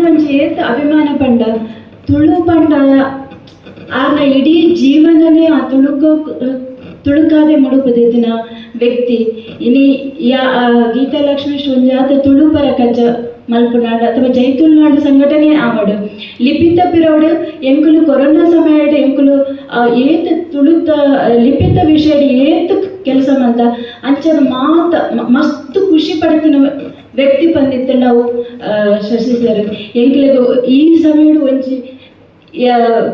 ಒಂಜಿ ಏತ್ ಅಭಿಮಾನ ಪಂಡ ತುಳು ಪಂಡ ಆನ ಇಡೀ ಜೀವನನೇ ಆ ತುಳುಕ ತುಳುಕಾದೆ ಮುಡುಪದಿನ ವ್ಯಕ್ತಿ ಇನಿ ಯಾ ಆ ಗೀತಾಲಕ್ಷ್ಮಿ ಶುಂಜಾತ ತುಳು ಪರ ಕಜ್ಜ ಮಲ್ಪುನಾಡು ಅಥವಾ ಜೈತುಲ್ನಾಡು ಸಂಘಟನೆ ಆವಡು ಲಿಪಿತ ಪಿರೋಡು ಎಂಕುಲು ಕೊರೋನಾ ಸಮಯಡ್ ಎಂಕುಲು ಆ, ಏತ್ ತುಳುತ ಲಿಪಿತ ವಿಷಯಡ್ ಏತ್ ಕೆಲಸ ಮಂತ ಅಂಚನ ಮಾತ ಮ- ಮಸ್ತ್ ಖುಷಿ ಪಡ್ತಿನ ವ್ಯಕ್ತಿ ಬಂದಿತ್ತು ನಾವು ಸರ್ ಎಂಕ್ಲೆಗ್ ಈ ಸಮಯಡ್ ಒಂಜಿ ಯಾ-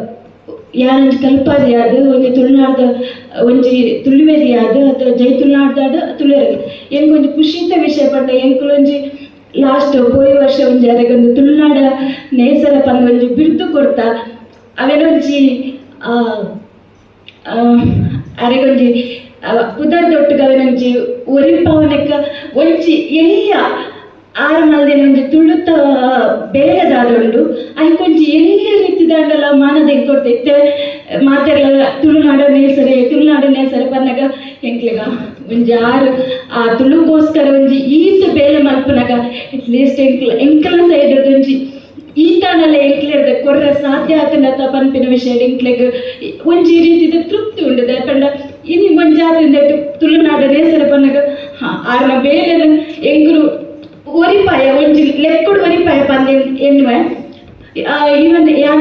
ಕಲ್ಪಾದಿಯಾದ ಒಂಜಿ ತುಳುನಾಡ್ದ, ಒಂಜಿ ತುಳುವೆದಿ ಅದು ಅಥವಾ ಜೈ ತುಳುನಾಡ್ದಾದ ತುಳುವೆರೆ ಎಂಕ್ ಒಂಜಿ ಖುಷಿತ ವಿಷಯ ಪಂಡ ಎಂಕುಲೊಂಜಿ ಲಾಸ್ಟ್ ಪೋಯಿ ವರ್ಷ ಒಂಜಿ ಅದಕ್ಕೊಂದು ತುಳುನಾಡ ನೇಸರ ಪಂದ ಒಂಜಿ ಬಿರ್ದು ಕೊಡ್ತಾ. ಅವೆನೊಂಜಿ ಅರೆಗೊಂಜಿ ಪುದರ್ದೊಟ್ಟಿಗೆ ಅವನೊಂಜಿ ಒರಿಪಾವನಕ್ಕ ಒಂಜಿ ಎಲ್ಲಿಯ ಒಂಜಿ ತುಳುತ ಬೇಗದಾದುಂಡು ಐಕೊಂಜಿ ಎಲ್ಲಿಯ ರೀತಿದಾಂಡಲ ಮಾನದ ಕೊಡ್ತಿತ್ತೆ ಮಾತೆಲ್ಲ ತುಳುನಾಡ ನೇಸರೆ ತುಳುನಾಡ ನೇಸರೆ ಬಂದಾಗ ಎಂಕ್ಲೆಗ ಒಂಜಿ ಆರು, ಆ ತುಳುಗೋಸ್ಕರ ಒಂಜಿ ಈತ ಬೇಲೆ ಮಲ್ಪನಾಗ ಅಟ್ಲೀಸ್ಟ್ ಎಂಕ್ಲ ಎಂಕಲ್ನ ಸೈಡ್ ಒಂಜಿ ಈತಾನಲ್ಲ ಎಂಕ್ಲೆರ್ದ ಕೊರ್ರೆ ಸಾಧ್ಯ ಆತನತ ಪನ್ಪಿನ ವಿಷಯ ಎಂಕ್ಲೆಗ್ ಒಂಜಿ ರೀತಿದ ತೃಪ್ತಿ ಉಂಡು ಪಂಡ ಇನಿ ಒಂಜಾತಿಂದ ತುಳುನಾಡ ನೇಸರ ಬಂದಾಗ, ಹಾ, ಆರ್ನ ಬೇರೆ ಎಂಕುಲು ഒഞ്ചി ലെക്കോട് വരെ പന്തി എന്നുവ ഇവൻ ഞാൻ